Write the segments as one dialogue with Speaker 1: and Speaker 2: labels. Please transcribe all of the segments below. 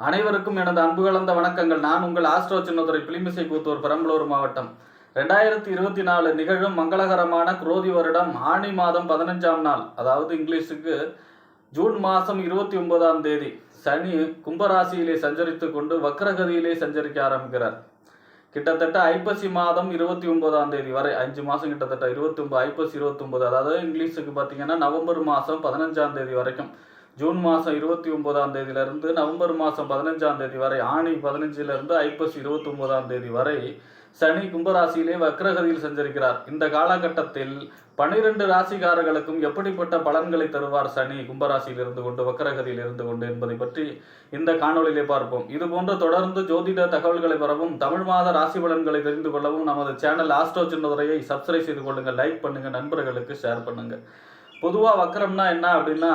Speaker 1: அனைவருக்கும் எனது அன்பு கலந்த வணக்கங்கள். நான் உங்கள் ஆஸ்ட்ரோ சின்னதுரை பிலிமிசை கூத்தூர் பெரம்பலூர் மாவட்டம். ரெண்டாயிரத்தி இருபத்தி நாலு நிகழும் மங்களகரமான குரோதி வருடம் ஆணி மாதம் பதினஞ்சாம் நாள். அதாவது இங்கிலீஷுக்கு ஜூன் மாதம் இருபத்தி ஒன்பதாம் தேதி. சனி கும்பராசியிலே சஞ்சரித்து கொண்டு வக்ரகதியிலே சஞ்சரிக்க ஆரம்பிக்கிறார். கிட்டத்தட்ட ஐப்பசி மாதம் இருபத்தி ஒன்பதாம் தேதி வரை அஞ்சு மாதம் கிட்டத்தட்ட இருபத்தி ஒன்பது ஐப்பசி இருபத்தி ஒன்பது அதாவது இங்கிலீஷுக்கு பார்த்தீங்கன்னா நவம்பர் மாதம் பதினஞ்சாம் தேதி வரைக்கும் ஜூன் மாதம் இருபத்தி ஒன்பதாம் தேதியிலிருந்து நவம்பர் மாதம் பதினஞ்சாம் தேதி வரை ஆணி பதினஞ்சிலிருந்து ஐப்பசி இருபத்தி ஒன்பதாம் தேதி வரை சனி கும்பராசியிலே வக்ரகதியில் சஞ்சரிக்கிறார். இந்த காலகட்டத்தில் பனிரெண்டு ராசிக்காரர்களுக்கும் எப்படிப்பட்ட பலன்களை தருவார் சனி கும்பராசியில் இருந்து கொண்டு வக்ரகதியில் இருந்து கொண்டு என்பதை பற்றி இந்த காணொளியிலே பார்ப்போம். இது போன்ற தொடர்ந்து ஜோதிட தகவல்களை பெறவும் தமிழ் மாத ராசி பலன்களை தெரிந்து கொள்ளவும் நமது சேனல் ஆஸ்ட்ரோ சின்னதுரையை சப்ஸ்கிரைப் செய்து கொள்ளுங்கள் லைக் பண்ணுங்கள் நண்பர்களுக்கு ஷேர் பண்ணுங்கள் பொதுவாக வக்ரம்னா என்ன அப்படின்னா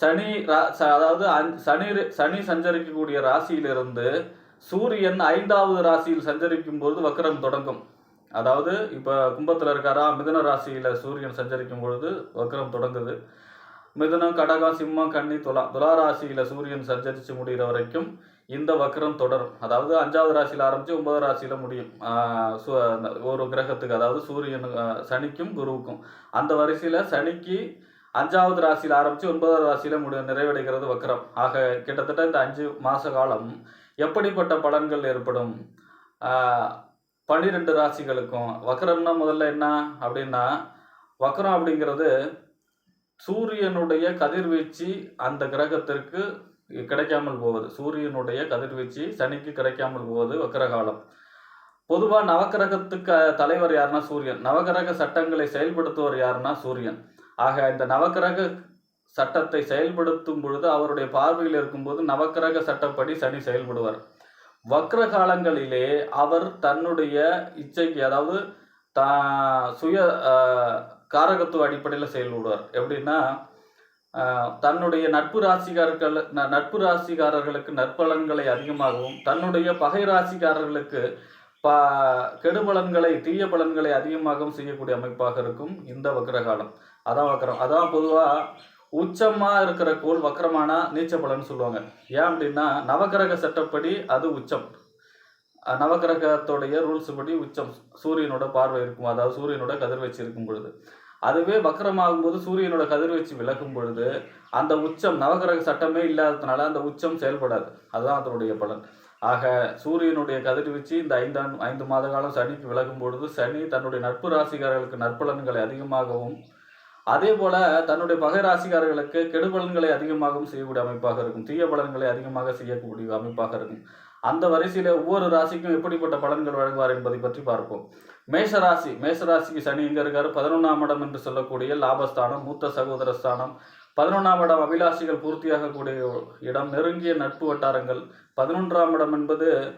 Speaker 1: சனி ரா- ச- அதாவது சனி சனி சஞ்சரிக்கக்கூடிய ராசியிலிருந்து சூரியன் ஐந்தாவது ராசியில் சஞ்சரிக்கும் பொழுது வக்ரம் தொடங்கும். அதாவது இப்போ கும்பத்தில் இருக்காரா மிதன ராசியில் சூரியன் சஞ்சரிக்கும் பொழுது வக்ரம் தொடங்குது. மிதனம் கடகம் சிம்மம் கன்னி துலா துலா ராசியில் சூரியன் சஞ்சரித்து முடிகிற வரைக்கும் இந்த வக்ரம் தொடரும். அதாவது அஞ்சாவது ராசியில் ஆரம்பித்து ஒன்பதாவது ராசியில் முடியும். அந்த ஒரு கிரகத்துக்கு அதாவது சூரியன் சனிக்கும் குருவுக்கும். அந்த வரிசையில் சனிக்கு அஞ்சாவது ராசியில் ஆரம்பித்து ஒன்பதாவது ராசியில் முடி நிறைவடைகிறது வக்கரம் ஆக கிட்டத்தட்ட இந்த அஞ்சு மாத காலம் எப்படிப்பட்ட பலன்கள் ஏற்படும்? பன்னிரெண்டு ராசிகளுக்கும் வக்கரம்னா முதல்ல என்ன அப்படின்னா வக்ரம் அப்படிங்கிறது சூரியனுடைய கதிர்வீச்சு அந்த கிரகத்திற்கு கிடைக்காமல் போவது. சூரியனுடைய கதிர்வீச்சு சனிக்கு கிடைக்காமல் போவது வக்கரகாலம் பொதுவாக நவக்கிரகத்துக்கு தலைவர் யாருன்னா சூரியன். நவகிரக சட்டங்களை செயல்படுத்துவர் யாருன்னா சூரியன். ஆக இந்த நவக்கிரக சட்டத்தை செயல்படுத்தும் பொழுது அவருடைய பார்வையில் இருக்கும்போது நவக்கிரக சட்டப்படி சனி செயல்படுவார். வக்ர காலங்களிலே அவர் தன்னுடைய இச்சைக்கு அதாவது தா சுய காரகத்துவ அடிப்படையில் செயல்படுவார். எப்படின்னா தன்னுடைய நட்பு ராசிக்காரர்கள் ந- நட்பு ராசிக்காரர்களுக்கு நற்பலன்களை அதிகமாகவும் தன்னுடைய பகை ராசிக்காரர்களுக்கு ப கெடுபலன்களை தீய பலன்களை அதிகமாகவும் செய்யக்கூடிய அமைப்பாக இருக்கும் இந்த வக்ரகாலம் அதான் வக்கரம். அதான் பொதுவாக உச்சமாக இருக்கிற கோள் வக்கரமானா நீச்ச பலன்னு சொல்லுவாங்க. ஏன் அப்படின்னா நவகிரக சட்டப்படி அது உச்சம். அஹ் நவகிரகத்தோடைய ரூல்ஸ் படி உச்சம். சூரியனோட பார்வை இருக்கும் அதாவது சூரியனோட கதிர்வீச்சு இருக்கும் பொழுது. அதுவே வக்ரமாகும் போது சூரியனோட கதிர்வீச்சு விலகும் பொழுது அந்த உச்சம் நவகிரக சட்டமே இல்லாததுனால அந்த உச்சம் செயல்படாது. அதுதான் அதனுடைய பலன். ஆக சூரியனுடைய கதிர்வீச்சு இந்த ஐந்தாண்டு ஐந்து மாத காலம் சனிக்கு விலகும் பொழுது சனி தன்னுடைய நட்பு ராசிக்காரர்களுக்கு நற்பலன்களை அதிகமாகவும் அதே போல தன்னுடைய பகை ராசிக்காரர்களுக்கு கெடுபலன்களை அதிகமாகவும் செய்யக்கூடிய அமைப்பாக இருக்கும். தீய பலன்களை அதிகமாக செய்யக்கூடிய அமைப்பாக இருக்கும். அந்த வரிசையில ஒவ்வொரு ராசிக்கும் எப்படிப்பட்ட பலன்கள் வழங்குவார் என்பதை பற்றி பார்ப்போம். மேஷ ராசி மேஷ ராசிக்கு சனி எங்க இருக்காரு? பதினொன்றாம் இடம் என்று சொல்லக்கூடிய லாபஸ்தானம் மூத்த சகோதர ஸ்தானம். பதினொன்றாம் இடம் அபிலாஷிகள் பூர்த்தியாகக்கூடிய இடம். நெருங்கிய நட்பு வட்டாரங்கள். பதினொன்றாம் இடம் என்பது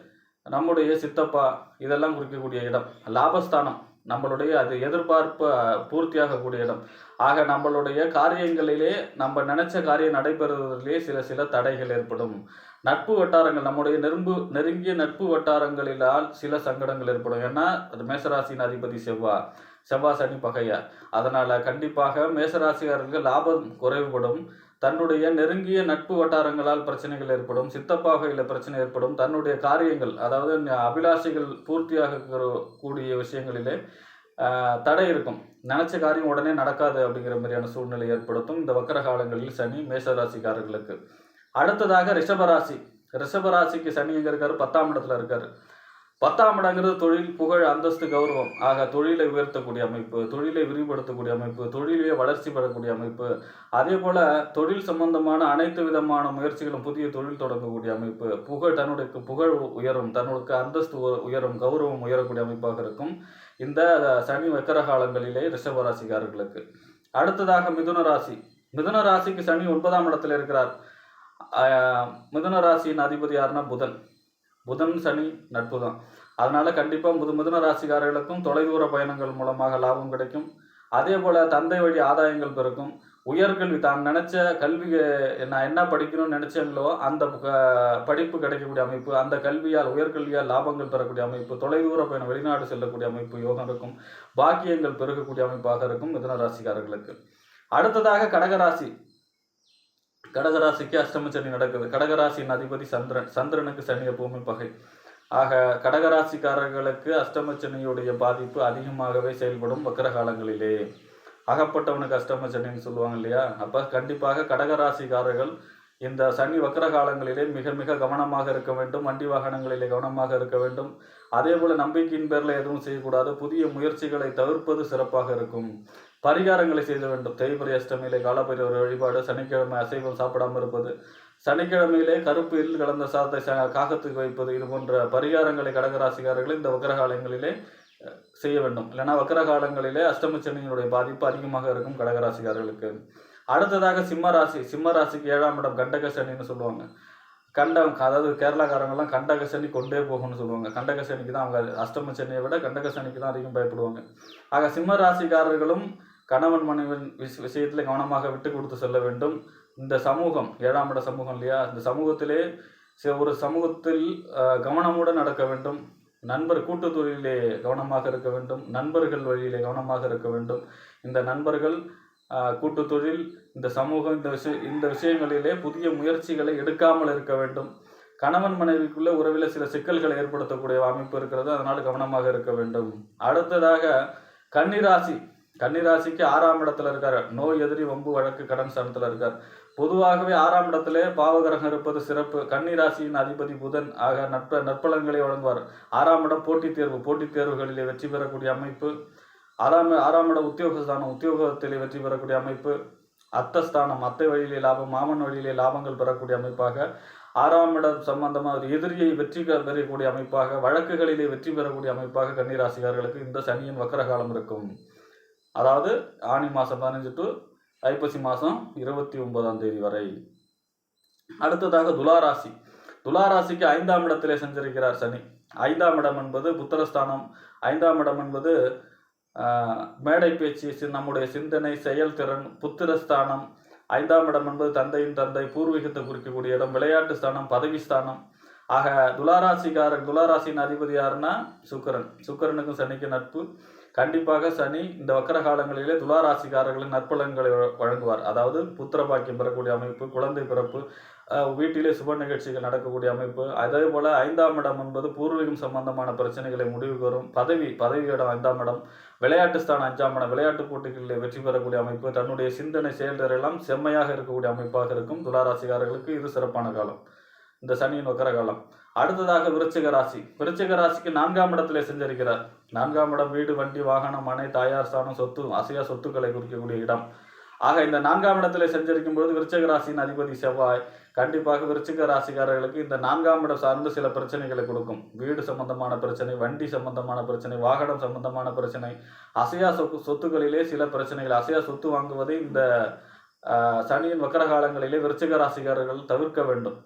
Speaker 1: நம்முடைய சித்தப்பா இதெல்லாம் குறிக்கக்கூடிய இடம். லாபஸ்தானம். நம்மளுடைய அது எதிர்பார்ப்பு பூர்த்தியாகக்கூடிய இடம். ஆக நம்மளுடைய காரியங்களிலே நம்ம நினைச்ச காரியம் நடைபெறுவதிலே சில சில தடைகள் ஏற்படும். நட்பு வட்டாரங்கள் நம்முடைய நெரும்பு நெருங்கிய நட்பு வட்டாரங்களிலால் சில சங்கடங்கள் ஏற்படும். ஏன்னா அது மேசராசியின் அதிபதி செவ்வா செவ்வாய் சனி பகையா அதனால் கண்டிப்பாக மேசராசிக்காரர்களுக்கு லாபம் குறைவுபடும். தன்னுடைய நெருங்கிய நட்பு வட்டாரங்களால் பிரச்சனைகள் ஏற்படும் சித்தப்பாகையில் பிரச்சனை ஏற்படும் தன்னுடைய காரியங்கள் அதாவது அபிலாஷைகள் பூர்த்தியாக கூடிய விஷயங்களிலே தடை இருக்கும். நினைச்ச காரியம் உடனே நடக்காது அப்படிங்கிற மாதிரியான சூழ்நிலை ஏற்படுத்தும் இந்த வக்கர காலங்களில் சனி மேஷராசிக்காரர்களுக்கு. அடுத்ததாக ரிஷபராசி. ரிஷபராசிக்கு சனி எங்கே இருக்காரு? பத்தாம் இடத்துல இருக்காரு. பத்தாம் இடங்கிறது தொழில் புகழ் அந்தஸ்து கௌரவம். ஆக தொழிலை உயர்த்தக்கூடிய அமைப்பு தொழிலை விரிவுபடுத்தக்கூடிய அமைப்பு தொழிலே வளர்ச்சி பெறக்கூடிய அமைப்பு அதே போல தொழில் சம்பந்தமான அனைத்து விதமான முயற்சிகளும் புதிய தொழில் தொடங்கக்கூடிய அமைப்பு. புகழ் தன்னுடைய புகழ் உயரும் தன்னுடைய அந்தஸ்து உ- உயரும் கௌரவம் உயரக்கூடிய அமைப்பாக இருக்கும் இந்த சனி வக்கர காலங்களிலே ரிஷபராசிக்காரர்களுக்கு. அடுத்ததாக மிதுன ராசி. மிதுன ராசிக்கு சனி ஒன்பதாம் இடத்தில் இருக்கிறார். மிதுன ராசியின் அதிபதி யாருன்னா புதன். புதன் சனி நட்பு தான். அதனால கண்டிப்பாக முது மிதுன ராசிக்காரர்களுக்கும் தொலைதூர பயணங்கள் மூலமாக லாபம் கிடைக்கும். அதே போல் தந்தை வழி ஆதாயங்கள் பெருக்கும். உயர்கல்வி தான் நினச்ச கல்வி நான் என்ன படிக்கணும்னு நினைச்சேங்களோ அந்த படிப்பு கிடைக்கக்கூடிய அமைப்பு அந்த கல்வியால் உயர்கல்வியால் லாபங்கள் பெறக்கூடிய அமைப்பு தொலைதூர பயணம் வெளிநாடு செல்லக்கூடிய அமைப்பு யோகம் இருக்கும். பாக்கியங்கள் பெருகக்கூடிய அமைப்பாக இருக்கும் மிதன ராசிக்காரர்களுக்கு. அடுத்ததாக கடகராசி. கடகராசிக்கு அஷ்டம சனி நடக்குது. கடகராசியின் அதிபதி சந்திரன். சந்திரனுக்கு சனி எப்பவுமே பகை. ஆக கடகராசிக்காரர்களுக்கு அஷ்டம சனியுடைய பாதிப்பு அதிகமாகவே செயல்படும் வக்கர காலங்களிலே அகப்பட்டவனுக்கு அஷ்டம சனின்னு சொல்லுவாங்க இல்லையா? அப்ப கண்டிப்பாக கடகராசிக்காரர்கள் இந்த சனி வக்கர காலங்களிலே மிக மிக கவனமாக இருக்க வேண்டும். வண்டி வாகனங்களிலே கவனமாக இருக்க வேண்டும். அதே போல நம்பிக்கையின் பேரில் எதுவும் செய்யக்கூடாது. புதிய முயற்சிகளை தவிர்ப்பது சிறப்பாக இருக்கும். பரிகாரங்களை செய்த வேண்டும். தேய்பிரை அஷ்டமியிலே காலப்பைரவர் வழிபாடு சனிக்கிழமை அசைவம் சாப்பிடாமல் இருப்பது சனிக்கிழமையிலே கருப்பு இல் கலந்த சாதத்தை காகத்துக்கு வைப்பது இது போன்ற பரிகாரங்களை கடகராசிக்காரர்கள் இந்த வக்கரகாலங்களிலே செய்ய வேண்டும். இல்லைன்னா வக்கரகாலங்களிலே அஷ்டம சனியினுடைய பாதிப்பு அதிகமாக இருக்கும் கடகராசிக்காரர்களுக்கு. அடுத்ததாக சிம்ம ராசி. சிம்ம ராசிக்கு ஏழாம் இடம் கண்டக சனின்னு சொல்லுவாங்க. கண்டம் அதாவது கேரளாக்காரங்கெல்லாம் கண்டக சனி கொண்டே போகும்னு சொல்லுவாங்க. கண்டக சனிக்கு தான் அவங்க அஷ்டம சனியை விட கண்டக சனிக்கு தான் அதிகம் பயப்படுவாங்க. ஆக சிம்ம ராசிக்காரர்களும் கணவன் மனைவன் விஷ விஷயத்தில் கவனமாக விட்டு கொடுத்து செல்ல வேண்டும். இந்த சமூகம் ஏழாம் இட சமூகம் இல்லையா? இந்த சமூகத்திலே ஒரு சமூகத்தில் கவனமுடன் நடக்க வேண்டும். நண்பர் கூட்டு தொழிலே கவனமாக இருக்க வேண்டும். நண்பர்கள் வழியிலே கவனமாக இருக்க வேண்டும். இந்த நண்பர்கள் கூட்டுத்தொழில் கூட்டு தொழில் இந்த சமூகம் இந்த விஷய இந்த விஷயங்களிலே புதிய முயற்சிகளை எடுக்காமல் இருக்க வேண்டும். கணவன் மனைவிக்குள்ள உறவில் சில சிக்கல்களை ஏற்படுத்தக்கூடிய அமைப்பு இருக்கிறது. அதனால் கவனமாக இருக்க வேண்டும். அடுத்ததாக கன்னிராசி. கன்னிராசிக்கு ஆறாம் இடத்துல இருக்கார். நோய் எதிரி வம்பு வழக்கு கடன் ஸ்தானத்துல இருக்கார். பொதுவாகவே ஆறாம் இடத்திலே பாவகிரகம் இருப்பது சிறப்பு. கன்னிராசியின் அதிபதி புதன் ஆக நட்ப நற்பலன்களை வழங்குவார். ஆறாம் இடம் போட்டித் தேர்வு. போட்டித் தேர்வுகளிலே வெற்றி பெறக்கூடிய அமைப்பு. ஆறாம் ஆறாம் இட உத்தியோகஸ்தானம் உத்தியோகத்திலே வெற்றி பெறக்கூடிய அமைப்பு. அத்தஸ்தானம் அத்தை வழியிலே லாபம் மாமன் வழியிலே லாபங்கள் பெறக்கூடிய அமைப்பாக. ஆறாம் இடம் சம்பந்தமாக ஒரு எதிரியை வெற்றி பெறக்கூடிய அமைப்பாக. வழக்குகளிலே வெற்றி பெறக்கூடிய அமைப்பாக கன்னிராசிக்காரர்களுக்கு இந்த சனியின் வக்கரகாலம் இருக்கும். அதாவது ஆனி மாதம் பதினஞ்சு டு ஐப்பசி மாதம் இருபத்தி ஒன்பதாம் தேதி வரை. அடுத்ததாக துளாராசி துளாராசிக்கு ஐந்தாம் இடத்திலே சென்றிருக்கிறார் சனி. ஐந்தாம் இடம் என்பது புத்திரஸ்தானம். ஐந்தாம் இடம் என்பது மேடை பேச்சு நம்முடைய சிந்தனை செயல்திறன் புத்திரஸ்தானம். ஐந்தாம் இடம் என்பது தந்தையின் தந்தை பூர்வீகத்தை குறிக்கக்கூடிய இடம் விளையாட்டு ஸ்தானம் பதவி ஸ்தானம். ஆக துளாராசிக்காரன் துளாராசியின் அதிபதி யாருன்னா சுக்கரன். சுக்கரனுக்கும் சனிக்கு நட்பு. கண்டிப்பாக சனி இந்த வக்கர காலங்களிலே துளாராசிக்காரர்களின் நற்பலன்களை வ- வழங்குவார். அதாவது புத்திர பாக்கியம் பெறக்கூடிய அமைப்பு குழந்தை பிறப்பு வீட்டிலே சுப நிகழ்ச்சிகள் நடக்கக்கூடிய அமைப்பு அதே போல ஐந்தாம் இடம் என்பது பூர்வீகம் சம்பந்தமான பிரச்சனைகளை முடிவுக்கு வரும் பதவி பதவியிடம் ஐந்தாம் இடம். விளையாட்டு ஸ்தானம் அஞ்சாம் இடம். விளையாட்டுப் போட்டிகளில் வெற்றி பெறக்கூடிய அமைப்பு தன்னுடைய சிந்தனை செயல்திறெல்லாம் செம்மையாக இருக்கக்கூடிய அமைப்பாக இருக்கும் துளாராசிக்காரர்களுக்கு. இது சிறப்பான காலம். இந்த சனியின் வக்கர காலம். அடுத்ததாக விருச்சிக ராசி விருச்சிக ராசிக்கு நான்காம் இடத்திலே செஞ்சிருக்கிறார் நான்காம் இடம் வீடு வண்டி வாகனம் மனை தாயார் ஸ்தானம் சொத்து அசையா சொத்துக்களை குறிக்கக்கூடிய இடம். ஆக இந்த நான்காம் இடத்துல செஞ்சிருக்கும் பொழுது விருச்சிக ராசியின் அதிபதி செவ்வாய் கண்டிப்பாக விருச்சிக ராசிக்காரர்களுக்கு இந்த நான்காம் இடம் சார்ந்து சில பிரச்சனைகளை கொடுக்கும். வீடு சம்பந்தமான பிரச்சனை வண்டி சம்பந்தமான பிரச்சனை வாகனம் சம்பந்தமான பிரச்சனை அசையா சொத்து சொத்துக்களிலே சில பிரச்சனைகள். அசையா சொத்து வாங்குவதை இந்த சனியின் வக்கர காலங்களிலே விருச்சிக ராசிக்காரர்கள் தவிர்க்க வேண்டும்.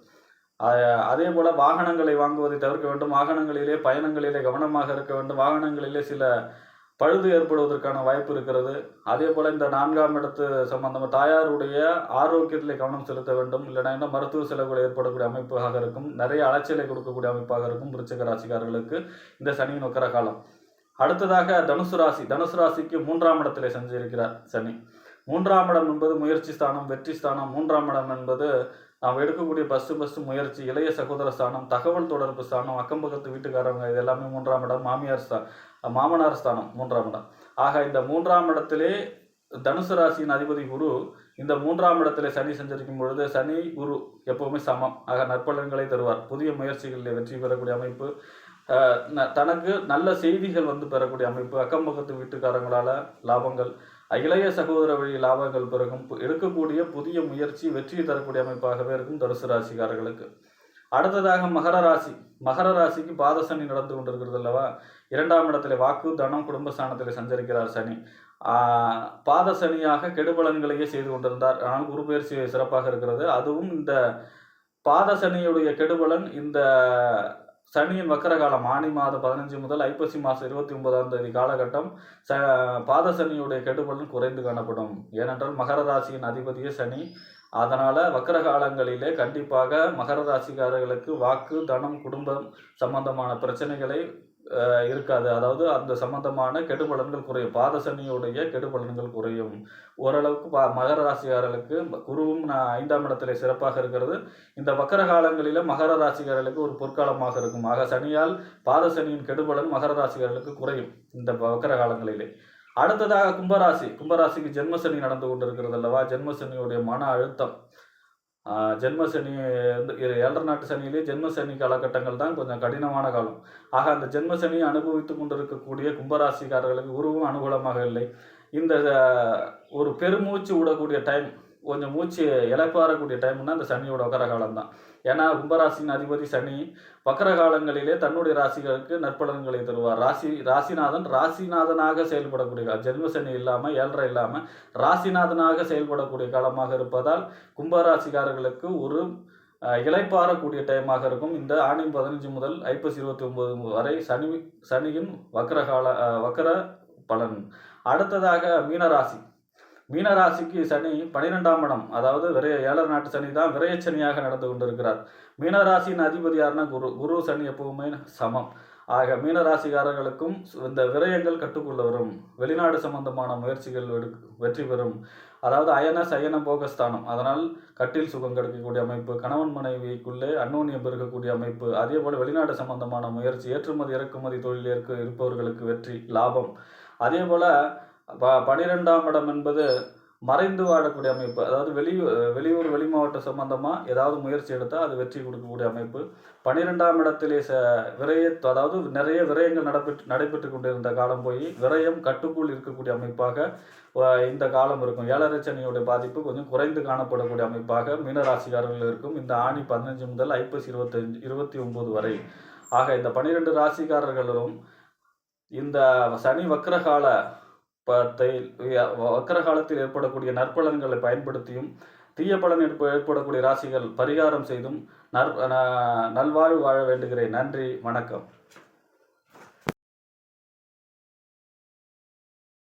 Speaker 1: அதே போல வாகனங்களை வாங்குவதை தவிர்க்க வேண்டும். வாகனங்களிலே பயணங்களிலே கவனமாக இருக்க வேண்டும். வாகனங்களிலே சில பழுது ஏற்படுவதற்கான வாய்ப்பு இருக்கிறது. அதே போல இந்த நான்காம் இடத்து சம்பந்தமாக தாயாருடைய ஆரோக்கியத்தில் கவனம் செலுத்த வேண்டும். இல்லைனா என்ன மருத்துவ செலவுகள் ஏற்படக்கூடிய அமைப்பாக இருக்கும். நிறைய அலைச்சலை கொடுக்கக்கூடிய அமைப்பாக இருக்கும் விருச்சக ராசிக்காரர்களுக்கு இந்த சனியின் வக்கர காலம். அடுத்ததாக தனுசு ராசி. தனுசு ராசிக்கு மூன்றாம் இடத்திலே செஞ்சிருக்கிறார் சனி. மூன்றாம் இடம் என்பது முயற்சி ஸ்தானம் வெற்றி ஸ்தானம். மூன்றாம் இடம் என்பது நாம் எடுக்கக்கூடிய ஃபஸ்ட்டு ஃபஸ்ட்டு முயற்சி இளைய சகோதர ஸ்தானம் தகவல் தொடர்பு ஸ்தானம் அக்கம் பக்கத்து வீட்டுக்காரங்க இது எல்லாமே மூன்றாம் இடம் மாமியார் ஸ்தா மாமனார் ஸ்தானம் மூன்றாம் இடம். ஆக இந்த மூன்றாம் இடத்திலே தனுசு ராசியின் அதிபதி குரு இந்த மூன்றாம் இடத்திலே சனி சஞ்சரிக்கும் பொழுது சனி குரு எப்பவுமே சமம். ஆக நற்பலன்களை தருவார். புதிய முயற்சிகளில் வெற்றி பெறக்கூடிய அமைப்பு. ந- தனக்கு நல்ல செய்திகள் வந்து பெறக்கூடிய அமைப்பு. அக்கம் பக்கத்து லாபங்கள் இளைய சகோதர வழி லாபங்கள் பிறகும் பு- எடுக்கக்கூடிய புதிய முயற்சி வெற்றி தரக்கூடிய அமைப்பாகவே இருக்கும் தனுசு ராசிக்காரர்களுக்கு. அடுத்ததாக மகர ராசி. மகர ராசிக்கு பாதசனி நடந்து கொண்டிருக்கிறது அல்லவா? இரண்டாம் இடத்துல வாக்கு தனம் குடும்ப ஸ்தானத்தில் சஞ்சரிக்கிறார் சனி. பாத சனியாக கெடுபலன்களையே செய்து கொண்டிருந்தார். ஆனால் குரு பயிற்சி சிறப்பாக இருக்கிறது. அதுவும் இந்த பாத சனியுடைய கெடுபலன் இந்த சனியின் வக்கர காலம் ஆனி மாதம் பதினஞ்சு முதல் ஐப்பசி மாதம் இருபத்தி ஒன்பதாம் தேதி காலகட்டம் ச பாத சனியுடைய கெடுபலன் குறைந்து காணப்படும். ஏனென்றால் மகர ராசியின் அதிபதியே சனி. அதனால் வக்கர காலங்களிலே கண்டிப்பாக மகர ராசிக்காரர்களுக்கு வாக்கு தனம் குடும்பம் சம்பந்தமான பிரச்சனைகளை இருக்காது. அதாவது அந்த சம்பந்தமான கெடுபலன்கள் குறையும். பாதசனியுடைய கெடுபலன்கள் குறையும். ஓரளவுக்கு பா மகர ராசிகாரர்களுக்கு குருவும் நான் ஐந்தாம் இடத்துல சிறப்பாக இருக்கிறது. இந்த வக்கர காலங்களில மகர ராசிகாரர்களுக்கு ஒரு பொற்காலமாக இருக்கும். ஆக சனியால் பாதசனியின் கெடுபலன் மகர ராசிகாரர்களுக்கு குறையும் இந்த வக்கர காலங்களிலே. அடுத்ததாக கும்பராசி. கும்பராசிக்கு ஜென்மசனி நடந்து கொண்டிருக்கிறது அல்லவா? ஜென்மசனியுடைய மன அழுத்தம். ஜென்ம சனி வந்து ஏழரை நாட்டு சனியிலே ஜென்ம சனி காலகட்டங்கள் தான் கொஞ்சம் கடினமான காலம். ஆக அந்த ஜென்ம சனி அனுபவித்து கொண்டிருக்கக்கூடிய கும்பராசிக்காரர்களுக்கு உருவம் அனுகூலமாக இல்லை. இந்த ஒரு பெருமூச்சு விடக்கூடிய டைம் கொஞ்சம் மூச்சு இழப்பாறக்கூடிய டைம்னா அந்த சனியோட வக்கர காலம் தான். ஏன்னா கும்பராசியின் அதிபதி சனி வக்கர காலங்களிலே தன்னுடைய ராசிகளுக்கு நற்பலன்களை தருவார். ராசி ராசிநாதன் ராசிநாதனாக செயல்படக்கூடிய ஜென்ம சனி இல்லாமல் ஏழரை இல்லாமல் ராசிநாதனாக செயல்படக்கூடிய காலமாக இருப்பதால் கும்பராசிக்காரர்களுக்கு ஒரு இலைப்பாறக்கூடிய இளைப்பாறக்கூடிய டைமாக இருக்கும். இந்த ஆணி பதினஞ்சு முதல் ஐப்பசி இருபத்தி ஒன்பது வரை சனி சனியின் வக்கர கால வக்கர பலன். அடுத்ததாக மீனராசி. மீனராசிக்கு சனி பனிரெண்டாம் இடம் அதாவது விரைய ஏழர் நாட்டு சனி தான் விரயச்சனியாக நடந்து கொண்டிருக்கிறார். மீனராசியின் அதிபதி யாருன்னா குரு. குரு சனி எப்பவுமே சமம். ஆக மீனராசிக்காரர்களுக்கும் இந்த விரயங்கள் கட்டுக்குள்ள வரும். வெளிநாடு சம்பந்தமான முயற்சிகள் வெற்றி பெறும். அதாவது அயன சயன போகஸ்தானம். அதனால் கட்டில் சுகம் கிடைக்கக்கூடிய அமைப்பு கணவன் மனைவிக்குள்ளே அன்னோன்யம் பெருக்கக்கூடிய அமைப்பு அதே போல் வெளிநாடு சம்பந்தமான முயற்சி ஏற்றுமதி இறக்குமதி தொழில் இருக்க இருப்பவர்களுக்கு வெற்றி லாபம். அதே போல ப பனிரெண்டாம் இடம் என்பது மறைந்து வாழக்கூடிய அமைப்பு. அதாவது வெளி வெளியூர் வெளி மாவட்ட சம்பந்தமாக ஏதாவது முயற்சி எடுத்தால் அது வெற்றி கொடுக்கக்கூடிய அமைப்பு. பன்னிரெண்டாம் இடத்திலே ச விரைய அதாவது நிறைய விரயங்கள் நடைபெற்று நடைபெற்று கொண்டிருந்த காலம் போய் விரயம் கட்டுக்குள் இருக்கக்கூடிய அமைப்பாக இந்த காலம் இருக்கும். ஏழரை பாதிப்பு கொஞ்சம் குறைந்து காணப்படக்கூடிய அமைப்பாக மீனராசிக்காரர்கள் இருக்கும். இந்த ஆணி பதினஞ்சு முதல் ஐப்பசி இருபத்தஞ்சு இருபத்தி ஒம்பது வரை. ஆக இந்த பன்னிரெண்டு ராசிக்காரர்களும் இந்த சனி வக்கரகால வக்கர காலத்தில் ஏற்படக்கூடிய நற்பலன்களை பயன்படுத்தியும் தீய பலன் ஏற்படக்கூடிய ராசிகள் பரிகாரம் செய்தும் நற் நல்வாழ்வு வாழ வேண்டுகிறேன். நன்றி வணக்கம்.